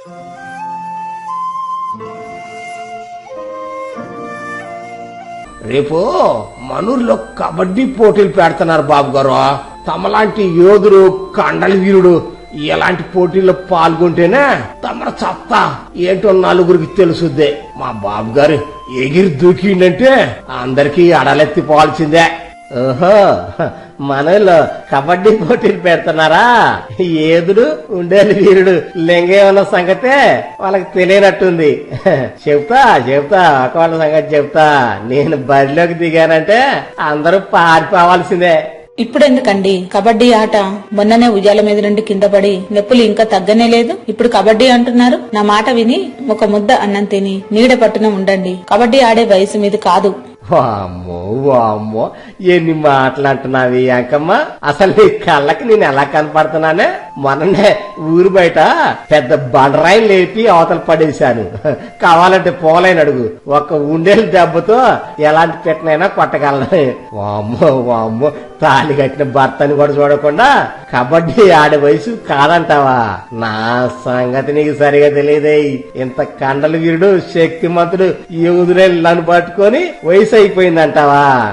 రేపు మనూర్లో కబడ్డీ పోటీలు పెడుతున్నారు బాబు గారు. తమలాంటి యోధుడు కండల వీరుడు ఎలాంటి పోటీల్లో పాల్గొంటేనే తమ చత్తా. ఏంటో నలుగురికి తెలుసుద్దే. మా బాబు గారు ఎగిరి దూకిండంటే అందరికీ అడలెత్తి పోవాల్సిందే ఓహో మనలో కబడ్డీ పోటీలు పెడుతున్నారా? ఏదుడు ఉండేది వీరుడు. లింగేమన్న సంగతే? వాళ్ళకి తెలియనట్టుంది. చెప్తా చెప్తా ఒకవాళ్ళ సంగతి చెప్తా. నేను బరిలోకి దిగానంటే అందరూ పారిపోవాల్సిందే. ఇప్పుడెందుకండి? కబడ్డీ ఆట మొన్ననే ఉయ్యాల మీద నుండి కింద పడి నొప్పులు ఇంకా తగ్గనే లేదు. ఇప్పుడు కబడ్డీ అంటున్నారు. నా మాట విని ఒక ముద్ద అన్నం తిని నీడ పట్టున ఉండండి. కబడ్డీ ఆడే వయసు మీది కాదు. వామ్మో వామ్మో ఎన్ని మాటలంటున్నావి అంకమ్మ? అసలు నీ కళ్ళకి నేను ఎలా కనపడుతున్నానే? మొన్ననే ఊరు బయట పెద్ద బండరాయిని లేపి అవతల పడేశాను. కావాలంటే పోలేని అడుగు. ఒక ఉండేలు దెబ్బతో ఎలాంటి పెట్టనైనా కొట్టగలను. వామ్మో వామ్మో తాళి కట్టిన భర్తని కూడా చూడకుండా కబడ్డీ ఆడే వయసు కాదంటావా? నా సంగతి నీకు సరిగా తెలియదే. ఇంత కండలు వీరుడు శక్తిమంతుడు యూదులే నన్ను పట్టుకొని వయసు అయిపోయిందంటావా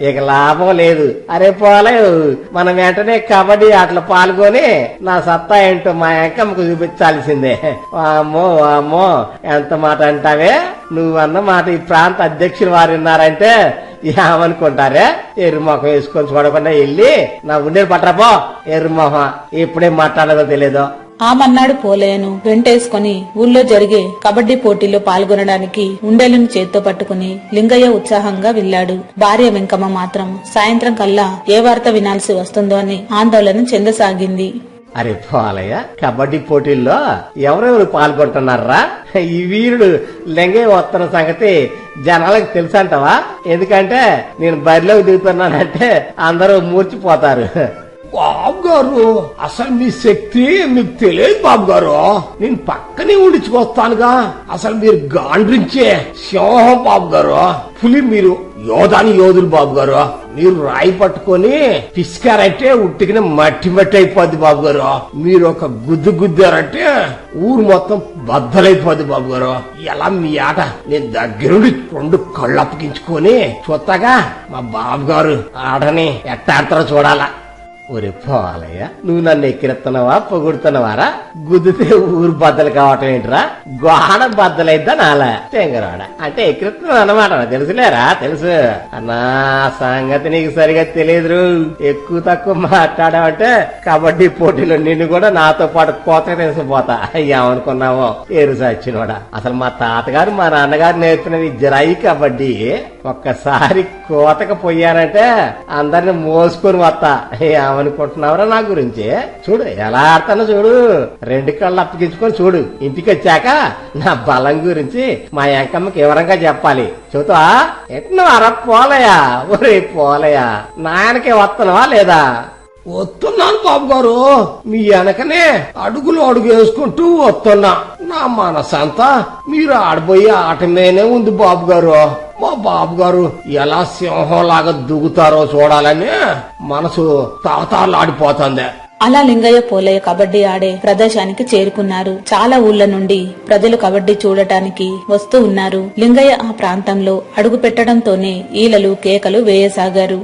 ఇక లాభం లేదు. అరే పోలేదు. మనం వెంటనే కబడ్డీ ఆటలో పాల్గొని నా సత్తా ఏంటో మా అంకమ్మకు చూపించాల్సిందే. వామ్మో వామ్మో. ఎంత మాట అంటావే? నువ్వు అన్న మాట ఈ ప్రాంత అధ్యక్షులు వారు ఉన్నారంటే ఏమనుకుంటారే? ఎర్రమొహం వేసుకొని చూడకుండా వెళ్ళి నా ఉండేది పట్టరాపో ఎర్రి మొహం. ఎప్పుడేం మాట్లాడదో తెలియదు ఆమన్నాడు పోలేను వెంటేసుకొని ఊళ్ళో జరిగే కబడ్డీ పోటీలో పాల్గొనడానికి ఉండేలను చేత్తో పట్టుకుని లింగయ్య ఉత్సాహంగా వెళ్ళాడు. భార్య వెంకమ్మ మాత్రం సాయంత్రం కల్లా ఏ వార్త వినాల్సి వస్తుందో అని ఆందోళన చెందసాగింది. అరే పోలయ్య కబడ్డీ పోటీల్లో ఎవరెవరు పాల్గొంటున్నారా? ఈ వీరుడు లెంగే వస్తున్న సంగతి జనాలకు తెలుసంటవా? ఎందుకంటే నేను బరిలోకి దిగుతున్నానంటే అందరూ మూర్చిపోతారు. బాబు గారు అసలు మీ శక్తి మీకు తెలియదు బాబు గారు నేను పక్కనే ఉండిచుకొస్తానుగా అసలు మీరు గాండ్రించే సింహం బాబు గారు పులి మీరు యోధాని యోధులు బాబు గారు మీరు రాయి పట్టుకొని పిసికారంటే ఉట్టికిన మట్టి మట్టి అయిపోద్ది బాబు గారు మీరు ఒక గుద్దు గుద్దారంటే ఊరు మొత్తం బద్దలైపోద్ది బాబు గారు ఎలా మీ ఆట? నేను దగ్గరుండి రెండు కళ్ళు అప్పగించుకొని చూస్తాగా మా బాబు గారు ఆటని ఎట్టాడతారో చూడాలా. ఒరే పోలయ్య నువ్వు నన్ను ఎక్కిరెత్తనవా పొగుడుతున్నావారా? గుద్దితే ఊరు బద్దలు కావటం ఏంట్రా? గోడ బద్దలైద్దా నాలా తెంగరాడ. అంటే ఎక్కిరెత్తున్నావు అన్నమాట తెలుసులేరా తెలుసు. అన్నా సంగతి నీకు సరిగా తెలియదు ఎక్కువ తక్కువ మాట్లాడావంటే కబడ్డీ పోటీలో నిన్ను కూడా నాతో పాటు కోత తెలిసిపోతా ఏమనుకున్నావో? ఏరు సచ్చినోడా అసలు మా తాతగారు మా నాన్నగారు నేర్పిన జరాయి కబడ్డీ ఒక్కసారి కోతకు పోయానంటే అందరిని మోసుకొని వస్తా. ఏమనుకుంటున్నావురా నా గురించి? చూడు ఎలా ఆడతానో చూడు. రెండు కళ్ళు అప్పగించుకొని చూడు. ఇంటికి వచ్చాక నా బలం గురించి మా ఎంకమ్మకి వివరంగా చెప్పాలి. చూతా ఎట్ను అర పోలయా ఒరే పోలయా నాయనకే వస్తున్నావా లేదా? వస్తున్నాను బాబు గారు మీ వెనకనే అడుగులు అడుగు వేసుకుంటూ వస్తున్నా. నా మనసంతా మీరు ఆడబోయే ఆట మీదనే ఉంది బాబు గారు మా బాబు గారు ఎలా సింహంలాగా దుగుతారో చూడాలని మనసు తాతాలాడిపోతుంది. అలా లింగయ్య పోలయ్య కబడ్డీ ఆడే ప్రదేశానికి చేరుకున్నారు. చాలా ఊళ్ళ నుండి ప్రజలు కబడ్డీ చూడటానికి వస్తూ ఉన్నారు. లింగయ్య ఆ ప్రాంతంలో అడుగు పెట్టడంతోనే ఈలలు కేకలు వేయసాగారు.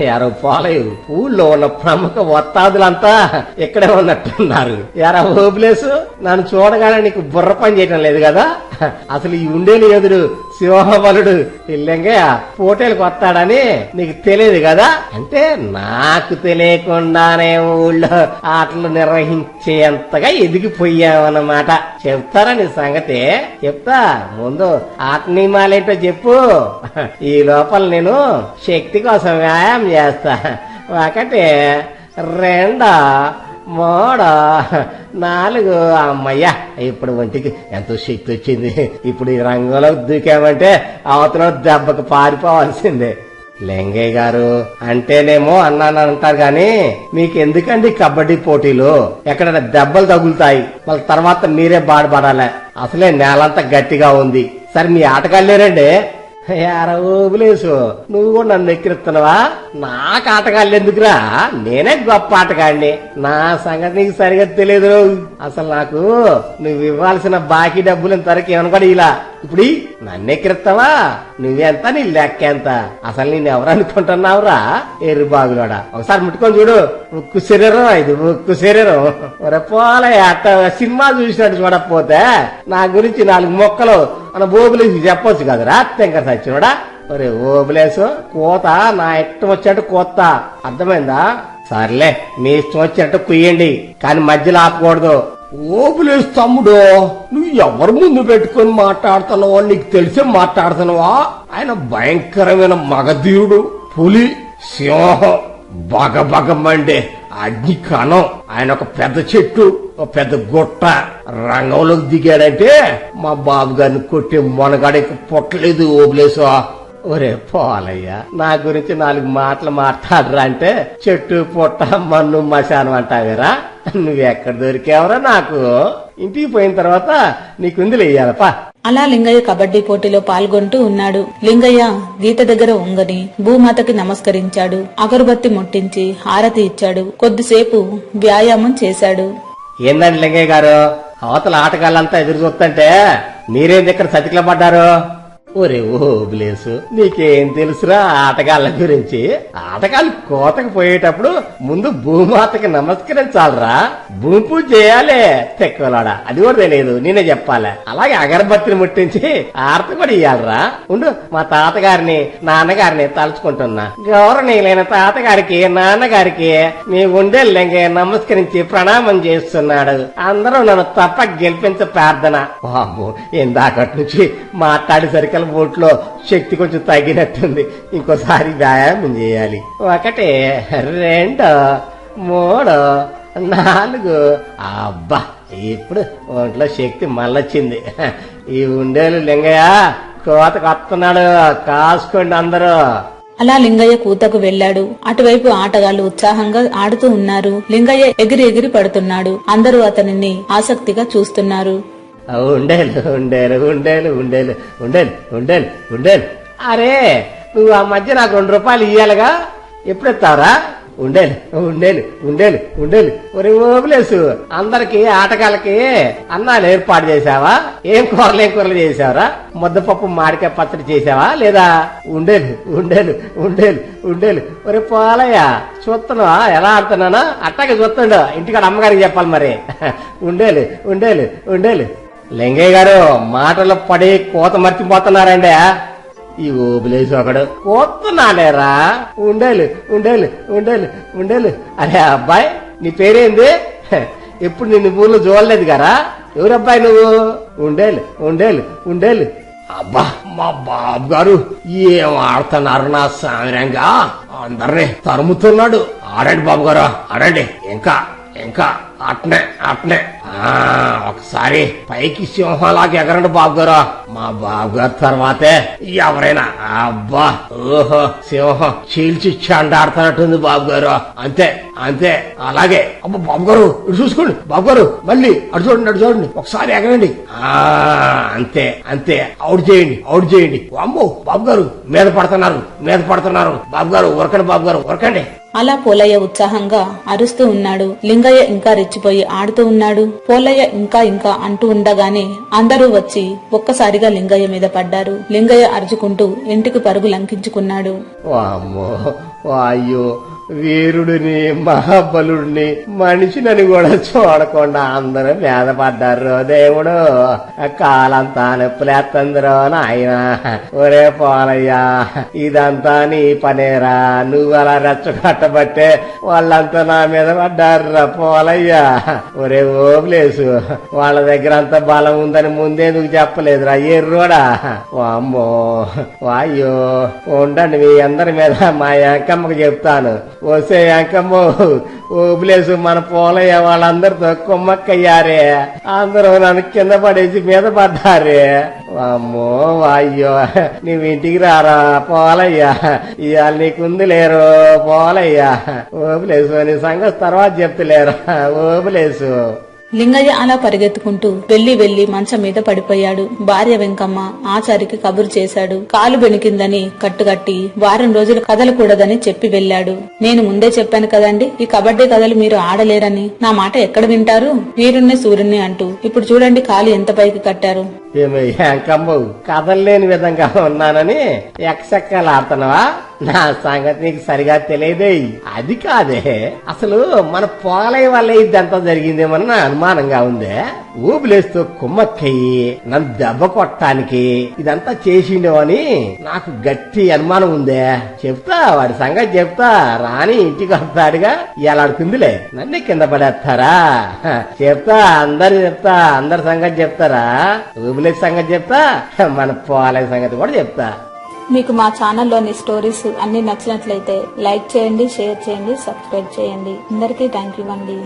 యారో పోలేదు ఊళ్ళో ఉన్న ప్రముఖ వత్తాదులంతా ఇక్కడే ఉన్నట్టున్నారు. యారా ఓబులేసు నన్ను చూడగానే నీకు బుర్ర పని చేయటం లేదు కదా? అసలు ఈ ఉండేలు ఎదురు సింహబలుడు ఇల్లంగయ్య పోటీలకు వస్తాడని నీకు తెలియదు కదా? అంటే నాకు తెలియకుండానే ఊళ్ళో ఆటలు నిర్వహించేంతగా ఎదిగిపోయావన్నమాట. చెప్తారా నీ సంగతి? చెప్తా. ముందు ఆట నియమాలేంటో చెప్పు. ఈ లోపల నేను శక్తి కోసం వ్యాయామం చేస్తా. ఒకటి రెండా మోడా నాలుగు అమ్మయ్యా ఇప్పుడు ఒంటికి ఎంతో శక్తి వచ్చింది. ఇప్పుడు ఈ రంగంలో దూకామంటే అవతల దెబ్బకు పారిపోవాల్సిందే. లింగయ్య గారు అంటేనేమో అన్నాను అంటారు గాని మీకు ఎందుకండి కబడ్డీ పోటీలు? ఎక్కడైనా దెబ్బలు తగులుతాయి. మళ్ళీ తర్వాత మీరే బాధపడాలి. అసలే నేలంతా గట్టిగా ఉంది. సరే మీ ఆటగాళ్ళేరండి ఓబులేసు నువ్వు కూడా నన్ను ఎక్కిరిస్తున్నావా? నాకు ఆటగాళ్ళు ఎందుకురా? నేనే గొప్ప ఆటగాడిని. నా సంగతి నీకు సరిగా తెలియదు అసలు నాకు నువ్వు ఇవ్వాల్సిన బాకీ డబ్బులు ఇంతవరకు ఏమనుకోడు కూడా ఇలా. ఇప్పుడు నన్నే నన్ను నువ్వెంత నీ లెక్కేంత అసలు నేను ఎవరు అనుకుంటున్నావురా ఎర్రి బాగులోడా. ఒకసారి ముట్టుకొని చూడు. ఉక్కు శరీరం ఇది ఉక్కు శరీరం. ఒరే పోలే అట్ట సినిమా చూసినట్టు చూడకపోతే నా గురించి నాలుగు మొక్కలు మన బోబులేసి చెప్పొచ్చు కదరా తెంకర సచ్చినోడా ఒరే ఓబులేసు కోత నా ఇష్టం వచ్చినట్టు కోత అర్థమైందా? సర్లే మీ ఇష్టం వచ్చినట్టు కుయ్యండి. కానీ మధ్యలో ఆపకూడదు. ఓబులేసు తమ్ముడు నువ్వు ఎవరి ముందు పెట్టుకొని మాట్లాడుతున్నావో నీకు తెలిసే మాట్లాడుతున్నావా? ఆయన భయంకరమైన మగధీరుడు పులి సింహం బగ బగమండే అగ్ని కణం ఆయన ఒక పెద్ద చెట్టు ఒక పెద్ద గుట్ట. రంగంలోకి దిగాడంటే మా బాబు గారిని కొట్టే మొనగాడికి పుట్టలేదు ఓబులేసా. ఒరే పోలయ్య నా గురించి నాలుగు మాటలు మాట్లాడరా అంటే చెట్టు పుట్ట మన్ను మశానం అంటావేరా? నువ్వెక్కడ దొరికావరా నాకు? ఇంటికి పోయిన తర్వాత నీకుంది లేయాలపా అలా లింగయ్య కబడ్డీ పోటీలో పాల్గొంటూ ఉన్నాడు. లింగయ్య గీత దగ్గర ఉంగని భూమాతకి నమస్కరించాడు. అగరుబత్తి ముట్టించి హారతి ఇచ్చాడు. కొద్దిసేపు వ్యాయామం చేశాడు. ఏందండి లింగయ్య గారు? అవతల ఆటగాళ్ళంతా ఎదురు చూస్తుంటే మీరేంది ఇక్కడ సతికిల పడ్డారు ఒరే ఓ బ్లేసు నీకేం తెలుసురా ఆటగాళ్ళ గురించి? ఆటగాళ్ళు కోతకు పోయేటప్పుడు ముందు భూమాతకి నమస్కరించాలరా. భూమి పూజ చేయాలి తెక్కలాడా. అది కూడా తెలియదు నేనే చెప్పాలి. అలాగే అగరబత్తిని ముట్టించి ఆరతి కూడా ఇయ్యాలరా. ఉండు మా తాతగారిని నాన్నగారిని తలుచుకుంటున్నా. గౌరవనీయులైన తాతగారికి నాన్నగారికి మీ ఉండేళ్ళంగే నమస్కరించి ప్రణామం చేస్తున్నాడు. అందరూ నన్ను తప్ప గెలిపించ ప్రార్థన. బాబు ఇందాకటి నుంచి మాట్లాడేసరికి బోట్లో శక్తి కొంచెం తగ్గినట్టుంది. ఇంకోసారి వ్యాయామం చేయాలి. ఒకటి రెండు మూడు నాలుగు. అబ్బా ఇప్పుడు ఒంట్లో శక్తి మళ్ళొచ్చింది. ఈ ఉండేలు లింగయ్య కోతకు వస్తున్నాడు కాసుకోండి అందరూ. అలా లింగయ్య కూతకు వెళ్ళాడు. అటువైపు ఆటగాళ్ళు ఉత్సాహంగా ఆడుతూ ఉన్నారు. లింగయ్య ఎగిరి ఎగిరి పడుతున్నాడు. అందరూ అతనిని ఆసక్తిగా చూస్తున్నారు. ఉండేలు ఉండేలు ఉండేలు ఉండేలు ఉండేలు ఉండేలు ఉండేలు అరే నువ్వు ఆ మధ్య నాకు రెండు రూపాయలు ఇయ్యాలిగా ఎప్పుడు ఎత్తావరా ఉండేలు ఉండేలు ఉండేలు ఉండేలు ఒరే ఓబులేసు అందరికి ఆటగాళ్ళకి అన్నాలు ఏర్పాటు చేసావా ఏం కూరలు ఏం కూరలు చేసావరా ముద్దపప్పు మాడికాయ పచ్చడి చేసావా లేదా ఉండేలు ఉండేలు ఉండేలు ఉండేలు ఒరే పోలయ్య చూస్తున్నావా ఎలా ఆడుతున్నానా అట్టాగే చూస్తుండో ఇంటికాడ అమ్మగారికి చెప్పాలి మరి ఉండేలు ఉండేలు ఉండేలు లింగయ్య గారు మాటలు పడి కోత మర్చిపోతున్నారండి. ఈ ఓబులేసి ఒకడు కోతున్నాలేరా? ఉండేలు ఉండేలు ఉండేలు ఉండేలు. అరే అబ్బాయి నీ పేరేంది? ఎప్పుడు నిన్ను ఊళ్ళో చూడలేదు గారా? ఎవరబ్బాయి నువ్వు? ఉండేలు ఉండేలు ఉండేలు. అబ్బా మా బాబు గారు ఏం ఆడుతున్నారు నా సామిరంగా? అందరినీ తరుముతున్నాడు. ఆడండి బాబు గారు ఆడండి. ఇంకా ఇంకా అట్నే అట్నే. ఒకసారి పైకి సింహంలాగా ఎగరండి బాబు గారు మా బాబు గారు తర్వాతే ఎవరైనా అబ్బా ఓహో సింహం చీల్చి చెండాడుతున్నట్టుంది బాబు గారు అంతే అంతే అలాగే. అబ్బా బాబు గారు ఇటు చూసుకోండి. బాబు గారు మళ్ళీ అటు చూడండి అటు చూడండి. ఒకసారి ఎగరండి. ఆ అంతే అంతే. అవుట్ చేయండి అవుట్ చేయండి. అమ్మో బాబు గారు మీద పడుతున్నారు మీద పడుతున్నారు. బాబు గారు ఉరకండి బాబు గారు ఉరకండి. అలా పోలయ్య ఉత్సాహంగా అరుస్తూ ఉన్నాడు. లింగయ్య ఇంకా రెచ్చిపోయి ఆడుతూ ఉన్నాడు. పోలయ్య ఇంకా ఇంకా అంటూ ఉండగానే అందరూ వచ్చి ఒక్కసారిగా లింగయ్య మీద పడ్డారు. లింగయ్య అరుచుకుంటూ ఇంటికి పరుగు లంకించుకున్నాడు. అయ్యో వీరుడిని మహాబలుడిని మనిషినని కూడా చూడకుండా అందరూ మీద పడ్డారు దేవుడు కాలంతా నొప్పులేస్తుందిరో నాయన. ఒరే పోలయ్యా ఇదంతా నీ పనేరా? నువ్వు అలా రెచ్చగొట్టబట్టే వాళ్ళంతా నా మీద పడ్డారురా పోలయ్యా. ఒరే ఓబ్లేసు వాళ్ళ దగ్గర అంత బలం ఉందని ముందెందుకు చెప్పలేదురా? ఎర్రోడా? అమ్మో అయ్యో ఉండండి మీ అందరి మీద మా యాంకమ్మకి చెప్తాను. వసే ఓబులేసు మన పోలయ్య వాళ్ళందరితో కుమ్మక్కయ్యారే. అందరూ నన్ను కింద పడేసి మీద పడ్డారే. అమ్మో అయ్యో నువ్వు ఇంటికి రారా పోలయ్యా? ఇవాళ నీకుంది లేరు పోలయ్యా ఓబులేసు నీ సంగతి తర్వాత చెప్తలేరా? ఓబులేసు లింగయ్య అలా పరిగెత్తుకుంటూ వెళ్ళి వెళ్ళి మంచం మీద పడిపోయాడు. భార్య వెంకమ్మ ఆచారికి కబురు చేశాడు. కాలు బెణికిందని కట్టుకట్టి వారం రోజులు కదలకూడదని చెప్పి వెళ్ళాడు. నేను ముందే చెప్పాను కదండి ఈ కబడ్డీ కథలు మీరు ఆడలేరని. నా మాట ఎక్కడ వింటారు? వీరుణ్ణి సూర్యుణ్ణి అంటూ. ఇప్పుడు చూడండి కాలు ఎంత పైకి కట్టారు. ఏమి ఎంకమ్మ కదలలేని విధంగా ఉన్నానని ఎక్సెక్కలు ఆడుతున్నావా నా సంగతి నీకు సరిగా తెలియదే. అది కాదే. అసలు మన పోలయ్య వల్ల ఇదంతా జరిగిందేమని నా అనుమానంగా ఉందే? ఊపిలేస్తూ కుమ్మక్కయ్యి నన్ను దెబ్బ కొట్టడానికి ఇదంతా చేసిండేవని నాకు గట్టి అనుమానం ఉందే. చెప్తా వాడి సంగతి చెప్తా రాని ఇంటికి వస్తాడుగా ఎలాడుతుందిలే నన్ను కింద పడేస్తారా? చెప్తా అందరు చెప్తా అందరి సంగతి చెప్తారా? ఊబిలేసి సంగతి చెప్తా మన పోలయ్య సంగతి కూడా చెప్తా. మీకు మా ఛానల్లోని స్టోరీస్ అన్ని నచ్చినట్లయితే లైక్ చేయండి షేర్ చేయండి సబ్స్క్రైబ్ చేయండి. అందరికీ థ్యాంక్ యూ అండి.